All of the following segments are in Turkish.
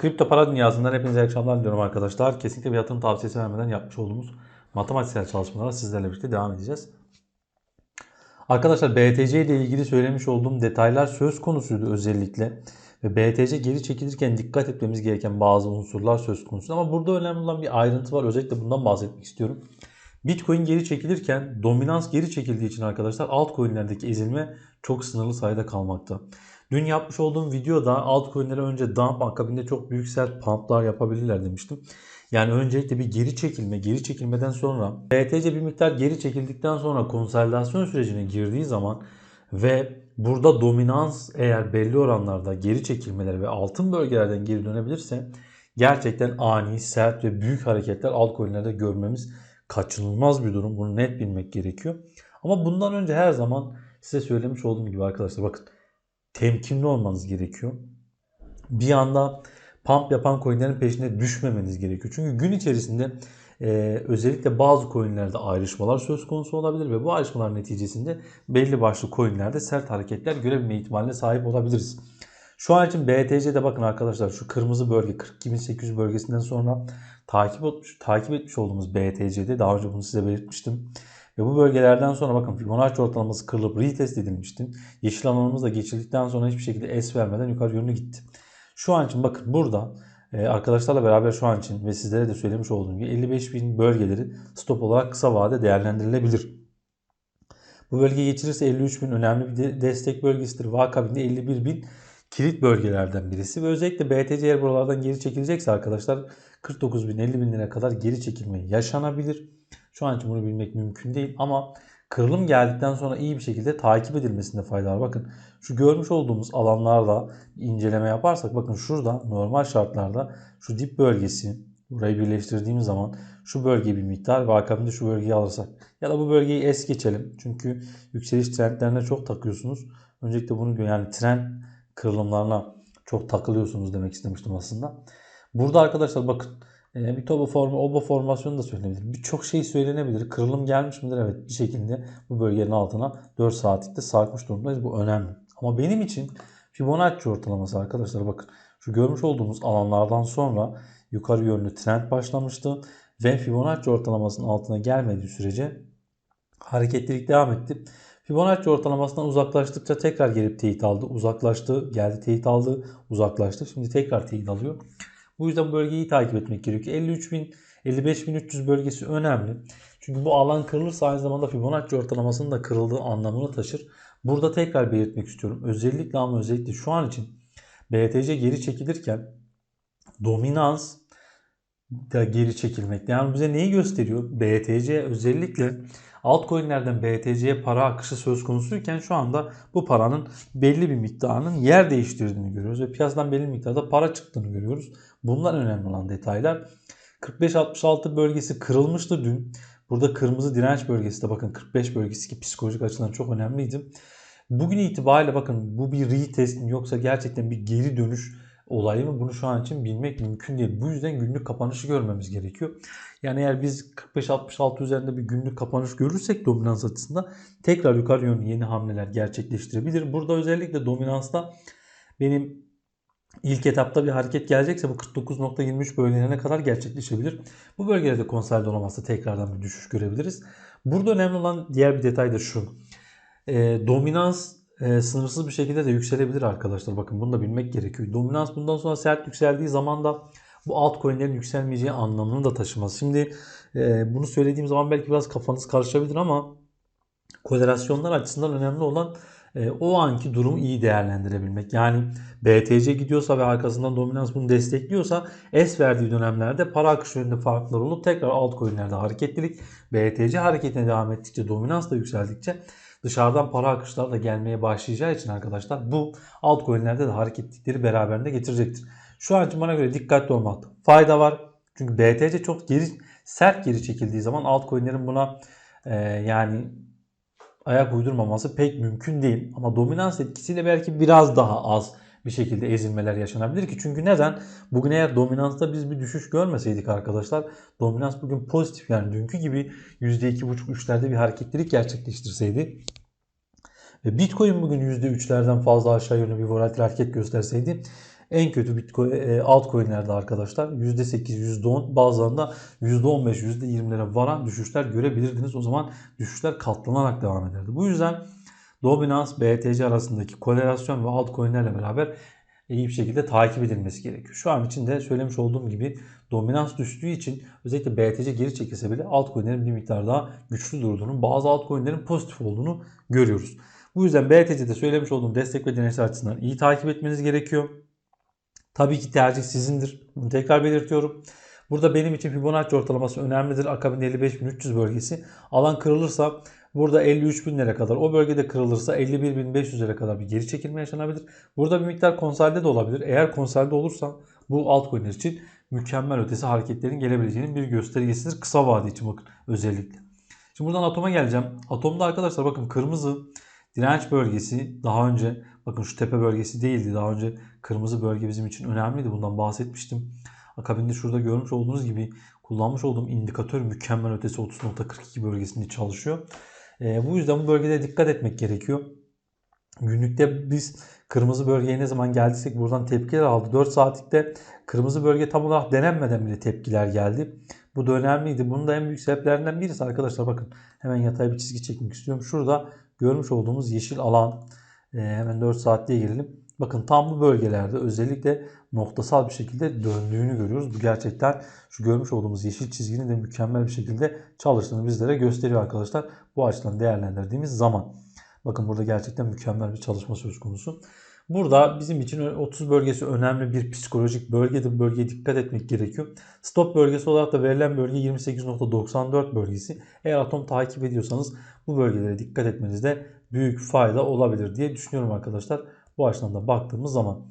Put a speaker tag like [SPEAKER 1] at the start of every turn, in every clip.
[SPEAKER 1] Kripto para dünyasından hepinize iyi akşamlar diliyorum arkadaşlar. Kesinlikle bir yatırım tavsiyesi vermeden yapmış olduğumuz matematiksel çalışmalara sizlerle birlikte devam edeceğiz. Arkadaşlar BTC ile ilgili söylemiş olduğum detaylar söz konusuydu özellikle. Ve BTC geri çekilirken dikkat etmemiz gereken bazı unsurlar söz konusu. Ama burada önemli olan bir ayrıntı var. Özellikle bundan bahsetmek istiyorum. Bitcoin geri çekilirken dominans geri çekildiği için arkadaşlar altcoin'lerdeki ezilme çok sınırlı sayıda kalmakta. Dün yapmış olduğum videoda altcoin'lere önce dump akabinde çok büyük sert pumplar yapabilirler demiştim. Yani öncelikle bir geri çekilme, geri çekilmeden sonra BTC bir miktar geri çekildikten sonra konsolidasyon sürecine girdiği zaman ve burada dominans eğer belli oranlarda geri çekilmeler ve altın bölgelerden geri dönebilirse gerçekten ani, sert ve büyük hareketler altcoin'lerde görmemiz kaçınılmaz bir durum. Bunu net bilmek gerekiyor. Ama bundan önce her zaman size söylemiş olduğum gibi arkadaşlar bakın temkinli olmanız gerekiyor. Bir anda pump yapan coinlerin peşine düşmemeniz gerekiyor. Çünkü gün içerisinde e, özellikle bazı coinlerde ayrışmalar söz konusu olabilir ve bu ayrışmalar neticesinde belli başlı coinlerde sert hareketler görebilme ihtimaline sahip olabiliriz. Şu an için BTC'de bakın arkadaşlar şu kırmızı bölge 42.800 bölgesinden sonra takip etmiş, takip etmiş olduğumuz BTC'de daha önce bunu size belirtmiştim. Ve bu bölgelerden sonra bakın Fibonacci ortalaması kırılıp retest edilmişti. Yeşil alanımız da geçildikten sonra hiçbir şekilde es vermeden yukarı yönlü gitti. Şu an için bakın burada e, arkadaşlarla beraber şu an için ve sizlere de söylemiş olduğum gibi 55.000 bölgeleri stop olarak kısa vade değerlendirilebilir. Bu bölge geçirirse 53.000 önemli bir destek bölgesidir. Ve akabinde 51.000 kilit bölgelerden birisi. Ve özellikle BTC eğer buralardan geri çekilecekse arkadaşlar 49.000 50.000 lira kadar geri çekilme yaşanabilir. Şu an için bunu bilmek mümkün değil ama kırılım geldikten sonra iyi bir şekilde takip edilmesinde fayda var. Bakın şu görmüş olduğumuz alanlarda inceleme yaparsak bakın şurada normal şartlarda şu dip bölgesi burayı birleştirdiğimiz zaman şu bölge bir miktar ve akabinde şu bölgeyi alırsak ya da bu bölgeyi es geçelim. Çünkü yükseliş trendlerine çok takıyorsunuz. Öncelikle bunu yani trend kırılımlarına çok takılıyorsunuz demek istemiştim aslında. Burada arkadaşlar bakın e, bir toba formu, oba formasyonu da söylenebilir. Birçok şey söylenebilir. Kırılım gelmiş midir? Evet bir şekilde bu bölgenin altına 4 saatlikte sarkmış durumdayız. Bu önemli. Ama benim için Fibonacci ortalaması arkadaşlar bakın şu görmüş olduğumuz alanlardan sonra yukarı yönlü trend başlamıştı ve Fibonacci ortalamasının altına gelmediği sürece hareketlilik devam etti. Fibonacci ortalamasından uzaklaştıkça tekrar gelip teyit aldı. Uzaklaştı, geldi teyit aldı, uzaklaştı. Şimdi tekrar teyit alıyor. Bu yüzden bölgeyi takip etmek gerekiyor. 53.000 55.300 bölgesi önemli. Çünkü bu alan kırılırsa aynı zamanda Fibonacci ortalamasının da kırıldığı anlamını taşır. Burada tekrar belirtmek istiyorum. Özellikle ama özellikle şu an için BTC geri çekilirken dominans da geri çekilmek. Yani bize neyi gösteriyor? BTC özellikle altcoin'lerden BTC'ye para akışı söz konusuyken şu anda bu paranın belli bir miktarının yer değiştirdiğini görüyoruz ve piyasadan belli bir miktarda para çıktığını görüyoruz. Bunlar önemli olan detaylar. 45-66 bölgesi kırılmıştı dün. Burada kırmızı direnç bölgesi de bakın 45 bölgesi ki psikolojik açıdan çok önemliydi. Bugün itibariyle bakın bu bir retest mi yoksa gerçekten bir geri dönüş olayı mı bunu şu an için bilmek mümkün değil. Bu yüzden günlük kapanışı görmemiz gerekiyor. Yani eğer biz 45-66 üzerinde bir günlük kapanış görürsek dominans açısından tekrar yukarı yönlü yeni hamleler gerçekleştirebilir. Burada özellikle dominansta benim ilk etapta bir hareket gelecekse bu 49.23 bölgelerine kadar gerçekleşebilir. Bu bölgelerde konsolide olamazsa tekrardan bir düşüş görebiliriz. Burada önemli olan diğer bir detay da şu. E, dominans e, sınırsız bir şekilde de yükselebilir arkadaşlar. Bakın bunu da bilmek gerekiyor. Dominans bundan sonra sert yükseldiği zaman da bu altcoin'lerin yükselmeyeceği anlamını da taşımaz. Şimdi e, bunu söylediğim zaman belki biraz kafanız karışabilir ama korelasyonlar açısından önemli olan e, o anki durumu iyi değerlendirebilmek. Yani BTC gidiyorsa ve arkasından dominans bunu destekliyorsa S verdiği dönemlerde para akışı yönünde farklar olup tekrar altcoin'lerde hareketlilik BTC hareketine devam ettikçe dominans da yükseldikçe dışarıdan para akışları da gelmeye başlayacağı için arkadaşlar bu altcoin'lerde de hareketlilikleri beraberinde getirecektir. Şu an için bana göre dikkatli olmakta fayda var. Çünkü BTC çok geri sert geri çekildiği zaman altcoin'lerin buna e, yani ayak uydurmaması pek mümkün değil. Ama dominans etkisiyle belki biraz daha az bir şekilde ezilmeler yaşanabilir ki. Çünkü neden? Bugün eğer dominansta biz bir düşüş görmeseydik arkadaşlar dominans bugün pozitif yani dünkü gibi %2,5-3'lerde bir hareketlilik gerçekleştirseydi ve Bitcoin bugün %3'lerden fazla aşağı yönlü bir volatil hareket gösterseydi En kötü Bitcoin e, altcoin'lerde arkadaşlar %8, %10 bazılarında %15, %20'lere varan düşüşler görebilirdiniz. O zaman düşüşler katlanarak devam ederdi. Bu yüzden Dominance, BTC arasındaki korelasyon ve altcoin'lerle beraber iyi bir şekilde takip edilmesi gerekiyor. Şu an için de söylemiş olduğum gibi dominans düştüğü için özellikle BTC geri çekilse bile altcoin'lerin bir miktar daha güçlü durduğunu, bazı altcoin'lerin pozitif olduğunu görüyoruz. Bu yüzden BTC'de söylemiş olduğum destek ve dirençler açısından iyi takip etmeniz gerekiyor. Tabii ki tercih sizindir. Bunu tekrar belirtiyorum. Burada benim için Fibonacci ortalaması önemlidir. Akabinde 55.300 bölgesi. Alan kırılırsa burada 53.000'lere kadar o bölgede kırılırsa 51.500'lere kadar bir geri çekilme yaşanabilir. Burada bir miktar konsolide de olabilir. Eğer konsolide olursa bu altcoin'ler için mükemmel ötesi hareketlerin gelebileceğinin bir göstergesidir. Kısa vade için bakın özellikle. Şimdi buradan atoma geleceğim. Atomda arkadaşlar bakın kırmızı direnç bölgesi daha önce bakın şu tepe bölgesi değildi. Daha önce kırmızı bölge bizim için önemliydi. Bundan bahsetmiştim. Akabinde şurada görmüş olduğunuz gibi kullanmış olduğum indikatör mükemmel ötesi 30.42 bölgesinde çalışıyor. E, bu yüzden bu bölgede dikkat etmek gerekiyor. Günlükte biz kırmızı bölgeye ne zaman geldiysek buradan tepkiler aldı. 4 saatlikte kırmızı bölge tam olarak denenmeden bile tepkiler geldi. Bu da önemliydi. Bunun da en büyük sebeplerinden birisi arkadaşlar bakın. Hemen yatay bir çizgi çekmek istiyorum. Şurada görmüş olduğumuz yeşil alan. E, hemen 4 saatliğe girelim. Bakın tam bu bölgelerde özellikle noktasal bir şekilde döndüğünü görüyoruz. Bu gerçekten şu görmüş olduğumuz yeşil çizginin de mükemmel bir şekilde çalıştığını bizlere gösteriyor arkadaşlar. Bu açıdan değerlendirdiğimiz zaman. Bakın burada gerçekten mükemmel bir çalışma söz konusu. Burada bizim için 30 bölgesi önemli bir psikolojik bölgedir. Bölgeye dikkat etmek gerekiyor. Stop bölgesi olarak da verilen bölge 28.94 bölgesi. Eğer atom takip ediyorsanız bu bölgelere dikkat etmenizde büyük fayda olabilir diye düşünüyorum arkadaşlar. Bu açıdan da baktığımız zaman.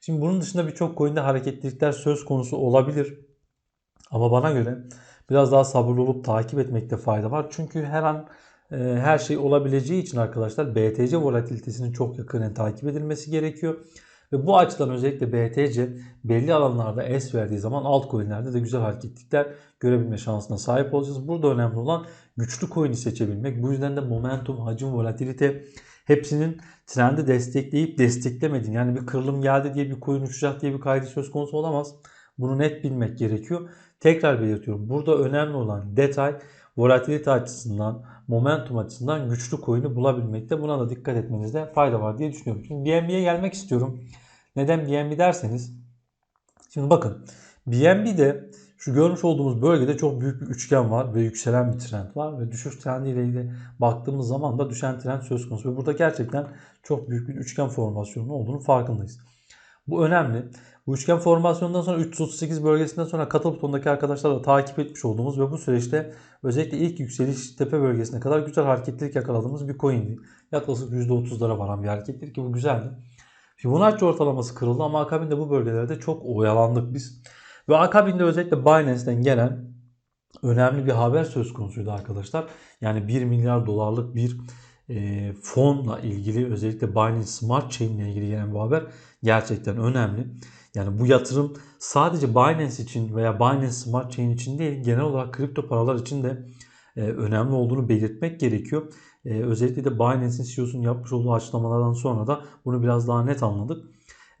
[SPEAKER 1] Şimdi bunun dışında birçok coin'de hareketlilikler söz konusu olabilir. Ama bana göre biraz daha sabırlı olup takip etmekte fayda var. Çünkü her an e, her şey olabileceği için arkadaşlar BTC volatilitesinin çok yakından takip edilmesi gerekiyor. Ve bu açıdan özellikle BTC belli alanlarda S verdiği zaman altcoin'lerde de güzel hareketlikler görebilme şansına sahip olacağız. Burada önemli olan güçlü coin'i seçebilmek. Bu yüzden de momentum, hacim, volatilite hepsinin trendi destekleyip desteklemediğini yani bir kırılım geldi diye bir coin uçacak diye bir kaydı söz konusu olamaz. Bunu net bilmek gerekiyor. Tekrar belirtiyorum. Burada önemli olan detay volatilite açısından, momentum açısından güçlü coin'i bulabilmekte. Buna da dikkat etmenizde fayda var diye düşünüyorum. Şimdi BNB'ye gelmek istiyorum. Neden BNB derseniz. Şimdi bakın BNB'de şu görmüş olduğumuz bölgede çok büyük bir üçgen var ve yükselen bir trend var ve düşüş trendiyle ilgili baktığımız zaman da düşen trend söz konusu ve burada gerçekten çok büyük bir üçgen formasyonu olduğunu farkındayız. Bu önemli. Bu üçgen formasyonundan sonra 338 bölgesinden sonra katıl butonundaki arkadaşlarla takip etmiş olduğumuz ve bu süreçte özellikle ilk yükseliş tepe bölgesine kadar güzel hareketlilik yakaladığımız bir coin'di. Yaklaşık %30'lara varan bir hareketlilik ki bu güzeldi. Fibonacci ortalaması kırıldı ama akabinde bu bölgelerde çok oyalandık biz. Ve akabinde özellikle Binance'den gelen önemli bir haber söz konusuydu arkadaşlar. Yani 1 milyar dolarlık bir e, fonla ilgili özellikle Binance Smart Chain ile ilgili gelen bu haber gerçekten önemli. Yani bu yatırım sadece Binance için veya Binance Smart Chain için değil genel olarak kripto paralar için de e, önemli olduğunu belirtmek gerekiyor. E, özellikle de Binance'in CEO'sunun yapmış olduğu açıklamalardan sonra da bunu biraz daha net anladık.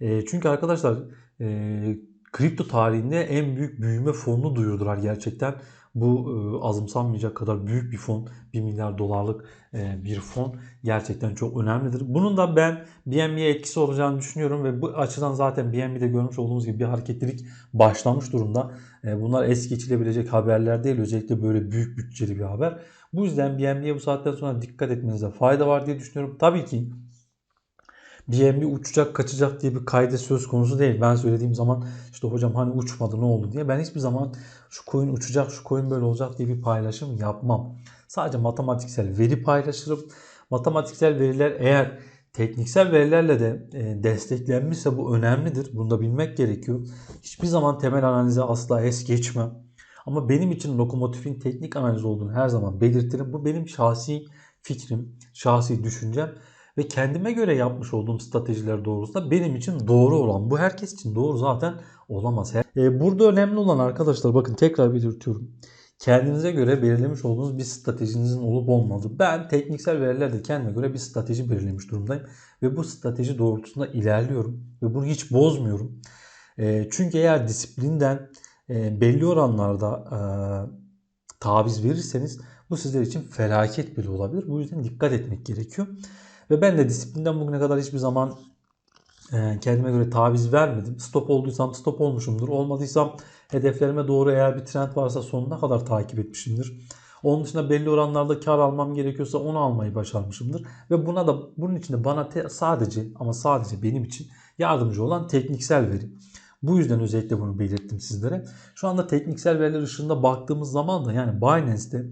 [SPEAKER 1] E, çünkü arkadaşlar e, kripto tarihinde en büyük büyüme fonunu duyurdular gerçekten. Bu e, azımsanmayacak kadar büyük bir fon. 1 milyar dolarlık e, bir fon gerçekten çok önemlidir. Bunun da ben BNB'ye etkisi olacağını düşünüyorum ve bu açıdan zaten BNB'de görmüş olduğumuz gibi bir hareketlilik başlamış durumda. E, bunlar es geçilebilecek haberler değil. Özellikle böyle büyük bütçeli bir haber. Bu yüzden BNB'ye bu saatten sonra dikkat etmenize fayda var diye düşünüyorum. Tabii ki BNB uçacak kaçacak diye bir kaydı söz konusu değil. Ben söylediğim zaman işte hocam hani uçmadı ne oldu diye. Ben hiçbir zaman şu coin uçacak şu coin böyle olacak diye bir paylaşım yapmam. Sadece matematiksel veri paylaşırım. Matematiksel veriler eğer tekniksel verilerle de e, desteklenmişse bu önemlidir. Bunu da bilmek gerekiyor. Hiçbir zaman temel analize asla es geçmem. Ama benim için lokomotifin teknik analiz olduğunu her zaman belirtirim. Bu benim şahsi fikrim, şahsi düşüncem ve kendime göre yapmış olduğum stratejiler doğrultusunda benim için doğru olan bu herkes için doğru zaten olamaz. E, burada önemli olan arkadaşlar bakın tekrar belirtiyorum. kendinize göre belirlemiş olduğunuz bir stratejinizin olup olmadığı. Ben tekniksel verilerde kendime göre bir strateji belirlemiş durumdayım. Ve bu strateji doğrultusunda ilerliyorum. Ve bunu hiç bozmuyorum. E, çünkü eğer disiplinden e, belli oranlarda e, taviz verirseniz bu sizler için felaket bile olabilir. Bu yüzden dikkat etmek gerekiyor. Ve ben de disiplinden bugüne kadar hiçbir zaman e, kendime göre taviz vermedim. Stop olduysam stop olmuşumdur. Olmadıysam hedeflerime doğru eğer bir trend varsa sonuna kadar takip etmişimdir. Onun dışında belli oranlarda kar almam gerekiyorsa onu almayı başarmışımdır. Ve buna da bunun için de bana te, sadece ama sadece benim için yardımcı olan tekniksel veri. Bu yüzden özellikle bunu belirttim sizlere. Şu anda tekniksel veriler ışığında baktığımız zaman da yani Binance'de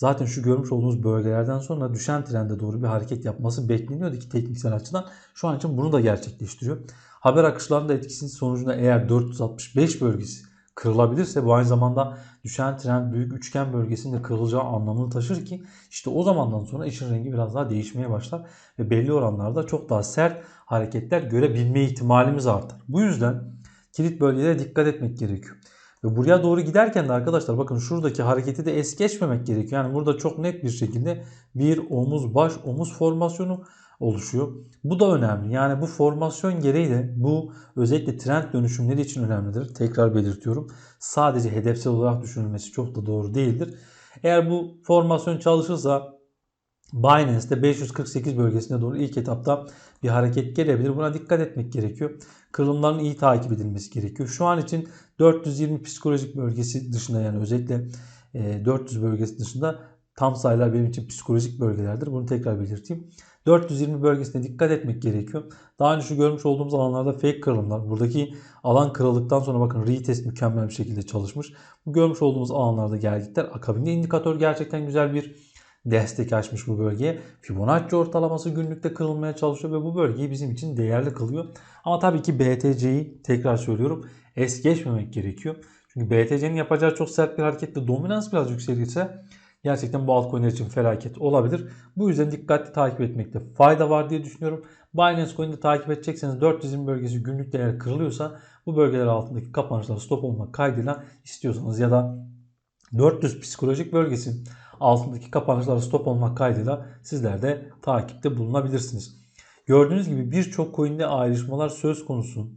[SPEAKER 1] zaten şu görmüş olduğunuz bölgelerden sonra düşen trende doğru bir hareket yapması bekleniyordu ki tekniksel açıdan. Şu an için bunu da gerçekleştiriyor. Haber akışlarında etkisinin sonucunda eğer 465 bölgesi kırılabilirse bu aynı zamanda düşen trend büyük üçgen bölgesinde kırılacağı anlamını taşır ki işte o zamandan sonra işin rengi biraz daha değişmeye başlar ve belli oranlarda çok daha sert hareketler görebilme ihtimalimiz artar. Bu yüzden kilit bölgelere dikkat etmek gerekiyor. Ve buraya doğru giderken de arkadaşlar bakın şuradaki hareketi de es geçmemek gerekiyor. Yani burada çok net bir şekilde bir omuz baş omuz formasyonu oluşuyor. Bu da önemli. Yani bu formasyon gereği de bu özellikle trend dönüşümleri için önemlidir. Tekrar belirtiyorum. Sadece hedefsel olarak düşünülmesi çok da doğru değildir. Eğer bu formasyon çalışırsa Binance'de 548 bölgesine doğru ilk etapta bir hareket gelebilir. Buna dikkat etmek gerekiyor. Kırılımların iyi takip edilmesi gerekiyor. Şu an için 420 psikolojik bölgesi dışında yani özellikle 400 e, bölgesi dışında tam sayılar benim için psikolojik bölgelerdir. Bunu tekrar belirteyim. 420 bölgesine dikkat etmek gerekiyor. Daha önce şu görmüş olduğumuz alanlarda fake kırılımlar. Buradaki alan kırıldıktan sonra bakın retest mükemmel bir şekilde çalışmış. Bu görmüş olduğumuz alanlarda gelgitler akabinde indikatör gerçekten güzel bir destek açmış bu bölgeye. Fibonacci ortalaması günlükte kırılmaya çalışıyor ve bu bölgeyi bizim için değerli kılıyor. Ama tabii ki BTC'yi tekrar söylüyorum es geçmemek gerekiyor. Çünkü BTC'nin yapacağı çok sert bir hareketle dominans biraz yükselirse gerçekten bu altcoin'ler için felaket olabilir. Bu yüzden dikkatli takip etmekte fayda var diye düşünüyorum. Binance Coin'de takip edecekseniz 420 bölgesi günlük değer kırılıyorsa bu bölgeler altındaki kapanışlar stop olmak kaydıyla istiyorsanız ya da 400 psikolojik bölgesi altındaki kapanışlara stop olmak kaydıyla sizler de takipte bulunabilirsiniz. Gördüğünüz gibi birçok coin'de ayrışmalar söz konusu.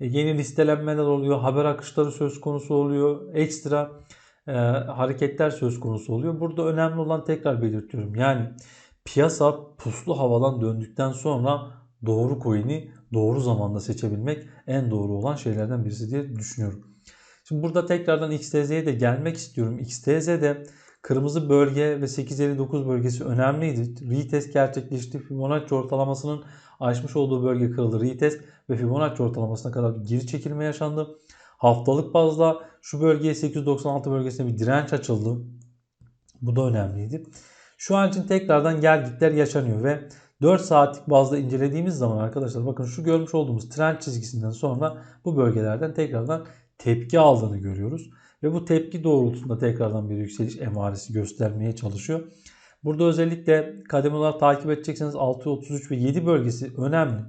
[SPEAKER 1] E, yeni listelenmeler oluyor, haber akışları söz konusu oluyor, ekstra e, hareketler söz konusu oluyor. Burada önemli olan tekrar belirtiyorum. Yani piyasa puslu havadan döndükten sonra doğru coin'i doğru zamanda seçebilmek en doğru olan şeylerden birisi diye düşünüyorum. Şimdi burada tekrardan XTZ'ye de gelmek istiyorum. XTZ'de Kırmızı bölge ve 859 bölgesi önemliydi. Retest gerçekleşti. Fibonacci ortalamasının aşmış olduğu bölge kırıldı. Retest ve Fibonacci ortalamasına kadar geri çekilme yaşandı. Haftalık bazda şu bölgeye 896 bölgesine bir direnç açıldı. Bu da önemliydi. Şu an için tekrardan gel yaşanıyor ve 4 saatlik bazda incelediğimiz zaman arkadaşlar bakın şu görmüş olduğumuz trend çizgisinden sonra bu bölgelerden tekrardan tepki aldığını görüyoruz. Ve bu tepki doğrultusunda tekrardan bir yükseliş emaresi göstermeye çalışıyor. Burada özellikle kademe takip edecekseniz 6.33 ve 7 bölgesi önemli.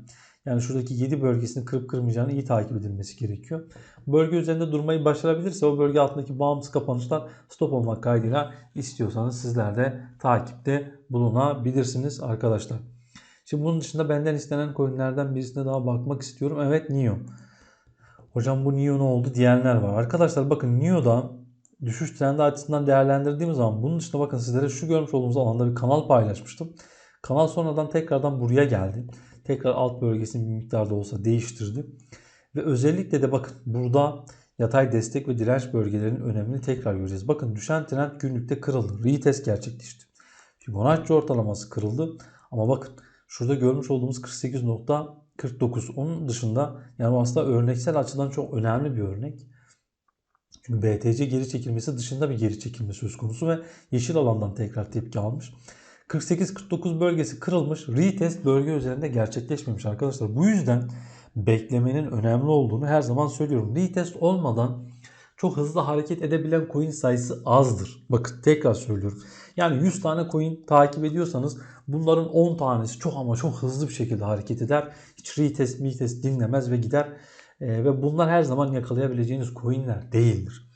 [SPEAKER 1] Yani şuradaki 7 bölgesini kırıp kırmayacağını iyi takip edilmesi gerekiyor. Bölge üzerinde durmayı başarabilirse o bölge altındaki bağımsız kapanışlar stop olmak kaydıyla istiyorsanız sizler de takipte bulunabilirsiniz arkadaşlar. Şimdi bunun dışında benden istenen coinlerden birisine daha bakmak istiyorum. Evet NIO. Hocam bu NIO ne oldu diyenler var. Arkadaşlar bakın NIO'da düşüş trendi açısından değerlendirdiğimiz zaman bunun dışında bakın sizlere şu görmüş olduğumuz alanda bir kanal paylaşmıştım. Kanal sonradan tekrardan buraya geldi. Tekrar alt bölgesini bir miktarda olsa değiştirdi. Ve özellikle de bakın burada yatay destek ve direnç bölgelerinin önemini tekrar göreceğiz. Bakın düşen trend günlükte kırıldı. Retest gerçekleşti. Fibonacci ortalaması kırıldı. Ama bakın şurada görmüş olduğumuz 48 nokta 49. Onun dışında yani aslında örneksel açıdan çok önemli bir örnek. Çünkü BTC geri çekilmesi dışında bir geri çekilme söz konusu ve yeşil alandan tekrar tepki almış. 48-49 bölgesi kırılmış. Retest bölge üzerinde gerçekleşmemiş arkadaşlar. Bu yüzden beklemenin önemli olduğunu her zaman söylüyorum. Retest olmadan çok hızlı hareket edebilen coin sayısı azdır. Bakın tekrar söylüyorum. Yani 100 tane coin takip ediyorsanız bunların 10 tanesi çok ama çok hızlı bir şekilde hareket eder. Hiç retest, retest dinlemez ve gider. Ee, ve bunlar her zaman yakalayabileceğiniz coinler değildir.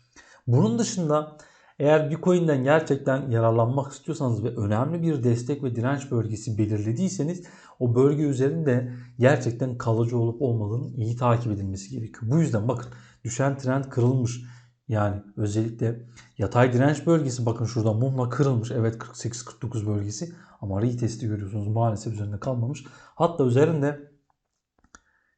[SPEAKER 1] Bunun dışında Eğer bir coin'den gerçekten yararlanmak istiyorsanız ve önemli bir destek ve direnç bölgesi belirlediyseniz o bölge üzerinde gerçekten kalıcı olup olmadığının iyi takip edilmesi gerekiyor. Bu yüzden bakın düşen trend kırılmış. Yani özellikle yatay direnç bölgesi bakın şurada mumla kırılmış. Evet 48-49 bölgesi ama retesti görüyorsunuz maalesef üzerinde kalmamış. Hatta üzerinde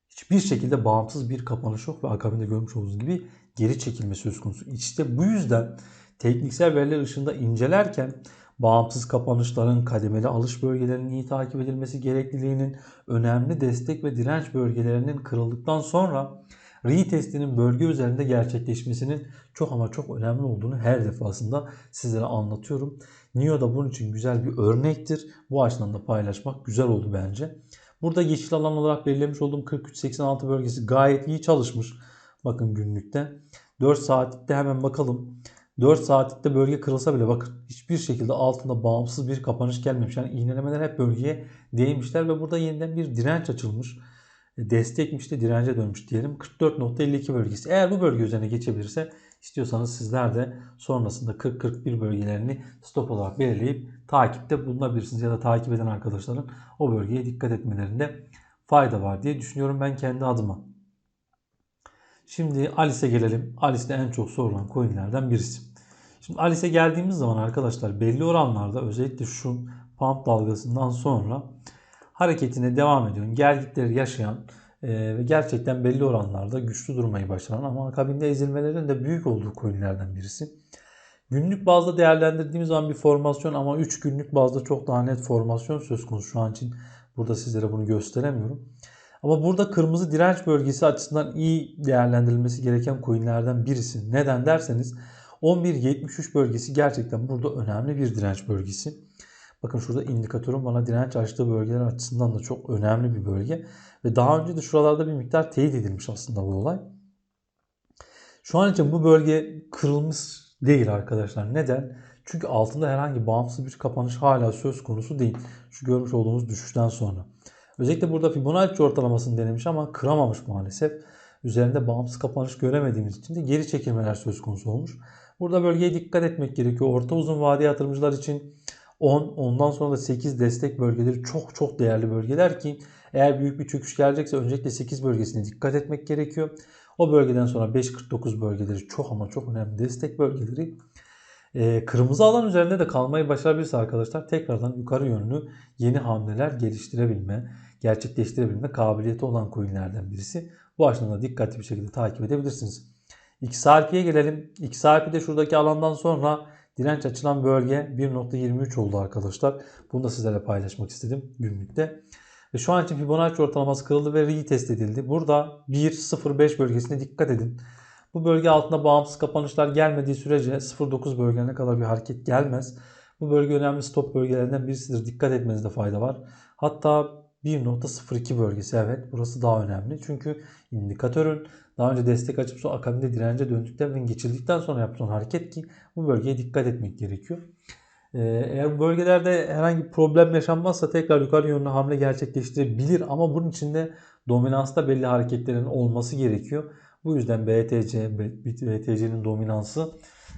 [SPEAKER 1] hiçbir şekilde bağımsız bir kapanış yok ve akabinde görmüş olduğunuz gibi geri çekilme söz konusu. İşte bu yüzden tekniksel veriler ışığında incelerken bağımsız kapanışların kademeli alış bölgelerinin iyi takip edilmesi gerekliliğinin önemli destek ve direnç bölgelerinin kırıldıktan sonra retestinin bölge üzerinde gerçekleşmesinin çok ama çok önemli olduğunu her defasında sizlere anlatıyorum. NIO da bunun için güzel bir örnektir. Bu açıdan da paylaşmak güzel oldu bence. Burada yeşil alan olarak belirlemiş olduğum 43-86 bölgesi gayet iyi çalışmış. Bakın günlükte. 4 saatlikte hemen bakalım. 4 saatlikte bölge kırılsa bile bakın hiçbir şekilde altında bağımsız bir kapanış gelmemiş. Yani iğnelemeler hep bölgeye değmişler ve burada yeniden bir direnç açılmış. Destekmiş de dirence dönmüş diyelim. 44.52 bölgesi. Eğer bu bölge üzerine geçebilirse istiyorsanız sizler de sonrasında 40-41 bölgelerini stop olarak belirleyip takipte bulunabilirsiniz. Ya da takip eden arkadaşların o bölgeye dikkat etmelerinde fayda var diye düşünüyorum ben kendi adıma. Şimdi Alice'e gelelim. Alice de en çok sorulan coinlerden birisi. Şimdi Alice'e geldiğimiz zaman arkadaşlar belli oranlarda özellikle şu pump dalgasından sonra hareketine devam ediyor. Gelgitleri yaşayan e, ve gerçekten belli oranlarda güçlü durmayı başaran ama akabinde ezilmelerin de büyük olduğu coinlerden birisi. Günlük bazda değerlendirdiğimiz zaman bir formasyon ama 3 günlük bazda çok daha net formasyon söz konusu şu an için. Burada sizlere bunu gösteremiyorum. Ama burada kırmızı direnç bölgesi açısından iyi değerlendirilmesi gereken coinlerden birisi. Neden derseniz 11.73 bölgesi gerçekten burada önemli bir direnç bölgesi. Bakın şurada indikatörün bana direnç açtığı bölgeler açısından da çok önemli bir bölge. Ve daha önce de şuralarda bir miktar teyit edilmiş aslında bu olay. Şu an için bu bölge kırılmış değil arkadaşlar. Neden? Çünkü altında herhangi bağımsız bir kapanış hala söz konusu değil. Şu görmüş olduğumuz düşüşten sonra. Özellikle burada Fibonacci ortalamasını denemiş ama kıramamış maalesef. Üzerinde bağımsız kapanış göremediğimiz için de geri çekilmeler söz konusu olmuş. Burada bölgeye dikkat etmek gerekiyor. Orta uzun vade yatırımcılar için 10, ondan sonra da 8 destek bölgeleri çok çok değerli bölgeler ki eğer büyük bir çöküş gelecekse öncelikle 8 bölgesine dikkat etmek gerekiyor. O bölgeden sonra 5.49 bölgeleri çok ama çok önemli destek bölgeleri. Ee, kırmızı alan üzerinde de kalmayı başarabilirse arkadaşlar tekrardan yukarı yönlü yeni hamleler geliştirebilme, gerçekleştirebilme kabiliyeti olan coinlerden birisi. Bu açıdan da dikkatli bir şekilde takip edebilirsiniz. XRP'ye gelelim. XRP'de şuradaki alandan sonra direnç açılan bölge 1.23 oldu arkadaşlar. Bunu da sizlerle paylaşmak istedim günlükte. Ve şu an için Fibonacci ortalaması kırıldı ve retest edildi. Burada 1.05 bölgesine dikkat edin. Bu bölge altında bağımsız kapanışlar gelmediği sürece 0.9 bölgelerine kadar bir hareket gelmez. Bu bölge önemli stop bölgelerinden birisidir. Dikkat etmenizde fayda var. Hatta 1.02 bölgesi evet burası daha önemli. Çünkü indikatörün daha önce destek açıp sonra akabinde dirence döndükten ve geçildikten sonra yapılan hareket ki bu bölgeye dikkat etmek gerekiyor. Ee, eğer bu bölgelerde herhangi bir problem yaşanmazsa tekrar yukarı yönlü hamle gerçekleştirebilir ama bunun için de dominansta belli hareketlerin olması gerekiyor. Bu yüzden BTC, BTC'nin dominansı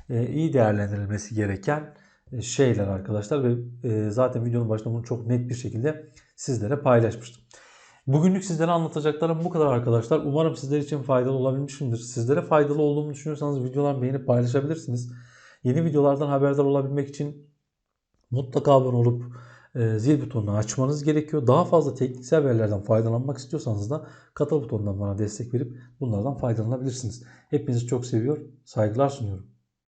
[SPEAKER 1] e, iyi değerlendirilmesi gereken e, şeyler arkadaşlar ve e, zaten videonun başında bunu çok net bir şekilde sizlere paylaşmıştım. Bugünlük sizlere anlatacaklarım bu kadar arkadaşlar. Umarım sizler için faydalı olabilmişimdir. Sizlere faydalı olduğumu düşünüyorsanız videolar beğenip paylaşabilirsiniz. Yeni videolardan haberdar olabilmek için mutlaka abone olup e, zil butonunu açmanız gerekiyor. Daha fazla tekniksel verilerden faydalanmak istiyorsanız da katıl butonundan bana destek verip bunlardan faydalanabilirsiniz. Hepinizi çok seviyor, saygılar sunuyorum.